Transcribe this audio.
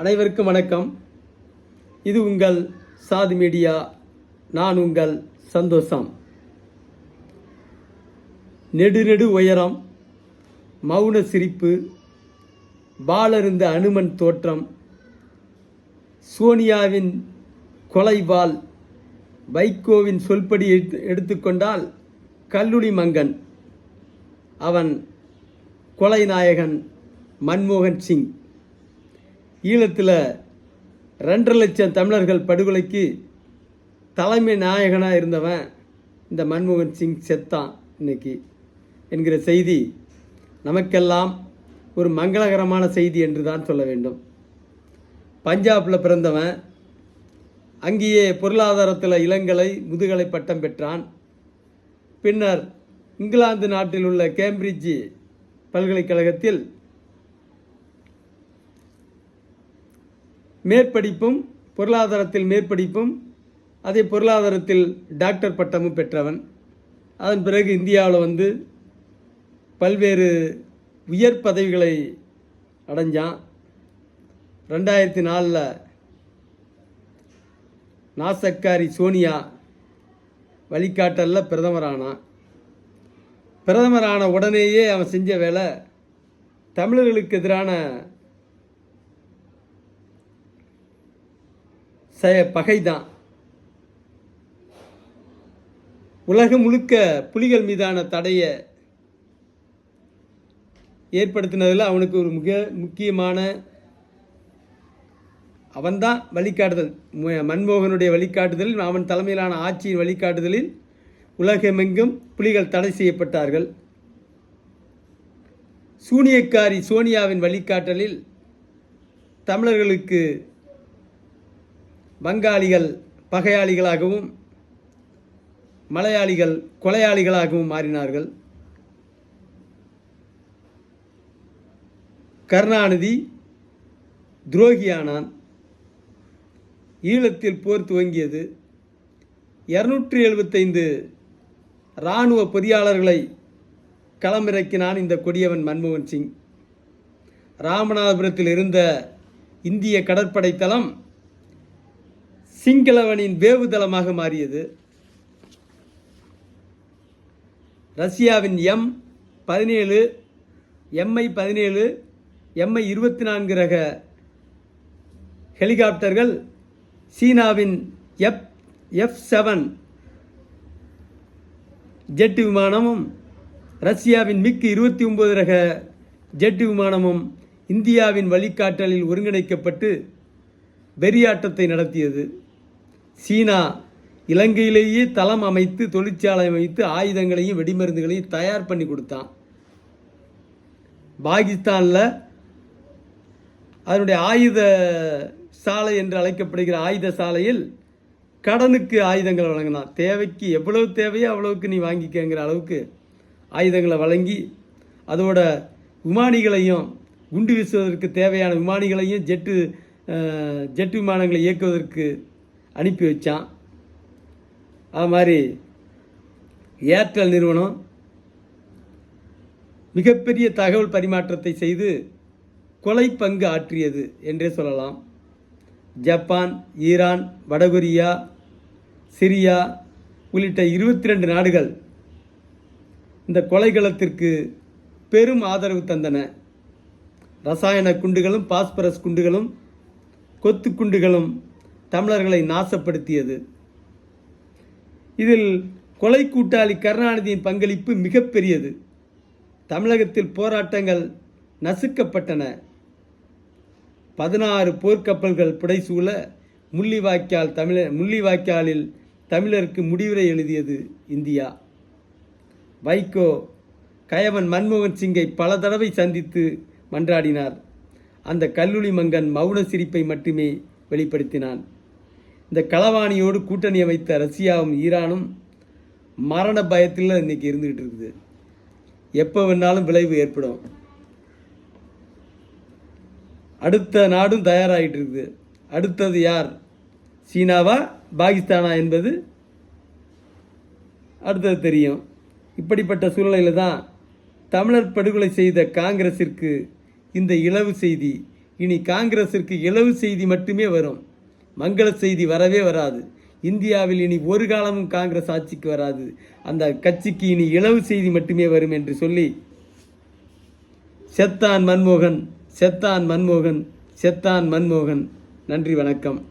அனைவருக்கும் வணக்கம். இது உங்கள் சாது மீடியா நான் உங்கள் சந்தோஷம். நெடு நெடு உயரம் மௌன சிரிப்பு பாலருந்த அனுமன் தோற்றம் சோனியாவின் கொலைவாள் வைகோவின் சொல்படி எடுத்து எடுத்துக்கொண்டால் கல்லுளி மங்கன் அவன் கொலைநாயகன் மன்மோகன் சிங். ஈழத்தில் ரெண்டரை லட்சம் தமிழர்கள் படுகொலைக்கு தலைமை நாயகனாக இருந்தவன் இந்த மன்மோகன் சிங் செத்தான் இன்னைக்கு என்கிற செய்தி நமக்கெல்லாம் ஒரு மங்களகரமான செய்தி என்று தான் சொல்ல வேண்டும். பஞ்சாபில் பிறந்தவன் அங்கேயே பொருளாதாரத்தில் இளங்கலை முதுகலை பட்டம் பெற்றான். பின்னர் இங்கிலாந்து நாட்டில் உள்ள கேம்பிரிட்ஜ் பல்கலைக்கழகத்தில் மேற்படிப்பும் பொருளாதாரத்தில் மேற்படிப்பும் அதே பொருளாதாரத்தில் டாக்டர் பட்டமும் பெற்றவன். அதன் பிறகு இந்தியாவில் வந்து பல்வேறு உயர் பதவிகளை அடைஞ்சான். ரெண்டாயிரத்தி நாலில் நாசக்காரி சோனியா வழிகாட்டலில் பிரதமரானான். பிரதமரான உடனேயே அவன் செஞ்ச வேலை தமிழர்களுக்கு எதிரான ச பகைதான். உலகம் முழுக்க புலிகள் மீதான தடையை ஏற்படுத்தினதில் அவனுக்கு ஒரு மிக முக்கியமான அவன்தான் வழிகாட்டுதல். மன்மோகனுடைய வழிகாட்டுதலில் அவன் தலைமையிலான ஆட்சியின் வழிகாட்டுதலில் உலகமெங்கும் புலிகள் தடை செய்யப்பட்டார்கள். சூனியக்காரி சோனியாவின் வழிகாட்டலில் தமிழர்களுக்கு வங்காளிகள் பகையாளிகளாகவும் மலையாளிகள் கொலையாளிகளாகவும் மாறினார்கள். கருணாநிதி துரோகியானான். ஈழத்தில் போர் துவங்கியது. இருநூற்றி எழுபத்தைந்து இராணுவ பொறியாளர்களை களமிறக்கினான் இந்த கொடியவன் மன்மோகன் சிங் ராமநாதபுரத்தில் இருந்த இந்திய கடற்படை தளம் சிங்களவனின் வேவுதளமாக மாறியது. ரஷ்யாவின் எம் பதினேழு எம்ஐ பதினேழு எம்ஐ இருபத்தி நான்கு ரக ஹெலிகாப்டர்கள் சீனாவின் எஃப் எஃப் செவன் ஜெட் விமானமும் ரஷ்யாவின் மிக் இருபத்தி ஒன்பது ரக ஜெட் விமானமும் இந்தியாவின் வழிகாட்டலில் ஒருங்கிணைக்கப்பட்டு வெறியாட்டத்தை நடத்தியது. சீனா இலங்கையிலேயே தளம் அமைத்து தொழிற்சாலை அமைத்து ஆயுதங்களையும் வெடிமருந்துகளையும் தயார் பண்ணி கொடுத்தான். பாகிஸ்தானில் அதனுடைய ஆயுத சாலை என்று அழைக்கப்படுகிற ஆயுத சாலையில் கடனுக்கு ஆயுதங்கள் வழங்கினான். தேவைக்கு எவ்வளவு தேவையோ அவ்வளவுக்கு நீ வாங்கிக்கங்கிற அளவுக்கு ஆயுதங்களை வழங்கி அதோட விமானிகளையும் குண்டு வீசுவதற்கு தேவையான விமானிகளையும் ஜெட்டு ஜெட் விமானங்களை இயக்குவதற்கு அனுப்பி வச்சான். அது மாதிரி ஏர்டெல் நிறுவனம் மிகப்பெரிய தகவல் பரிமாற்றத்தை செய்து கொலை பங்கு ஆற்றியது என்றே சொல்லலாம். ஜப்பான் ஈரான் வடகொரியா சிரியா உள்ளிட்ட இருபத்தி ரெண்டு நாடுகள் இந்த கொலைகளத்திற்கு பெரும் ஆதரவு தந்தன. ரசாயன குண்டுகளும் பாஸ்பரஸ் குண்டுகளும் கொத்து குண்டுகளும் தமிழர்களை நாசப்படுத்தியது. இதில் கொலை கூட்டாளி கருணாநிதியின் பங்களிப்பு மிகப்பெரியது. தமிழகத்தில் போராட்டங்கள் நசுக்கப்பட்டன. பதினாறு போர்க்கப்பல்கள் புடைசூழ முள்ளிவாய்க்கால் தமிழ முள்ளிவாய்க்காலில் தமிழருக்கு முடிவுரை எழுதியது இந்தியா. வைகோ கயவன் மன்மோகன் சிங்கை பல தடவை சந்தித்து மன்றாடினார். அந்த கல்லூரி மங்கன் மௌன சிரிப்பை மட்டுமே வெளிப்படுத்தினான். இந்த களவாணியோடு கூட்டணியை வைத்த ரஷ்யாவும் ஈரானும் மரண பயத்தில் இன்னைக்கு இருந்துகிட்டு இருக்குது. எப்போ வேணாலும் விளைவு ஏற்படும். அடுத்த நாடும் தயாராகிட்டு இருக்குது. அடுத்தது யார்? சீனாவா? பாகிஸ்தானா என்பது அடுத்தது தெரியும். இப்படிப்பட்ட சூழ்நிலையில் தான் தமிழர் படுகொலை செய்த காங்கிரஸிற்கு இந்த இழவு செய்தி. இனி காங்கிரஸிற்கு இலவு செய்தி மட்டுமே வரும். மங்கள செய்தி வரவே வராது. இந்தியாவில் இனி ஒரு காலமும் காங்கிரஸ் ஆட்சிக்கு வராது. அந்த கட்சிக்கு இனி இளவு செய்தி மட்டுமே வரும் என்று சொல்லி செத்தான் மன்மோகன் செத்தான் மன்மோகன் செத்தான் மன்மோகன். நன்றி வணக்கம்.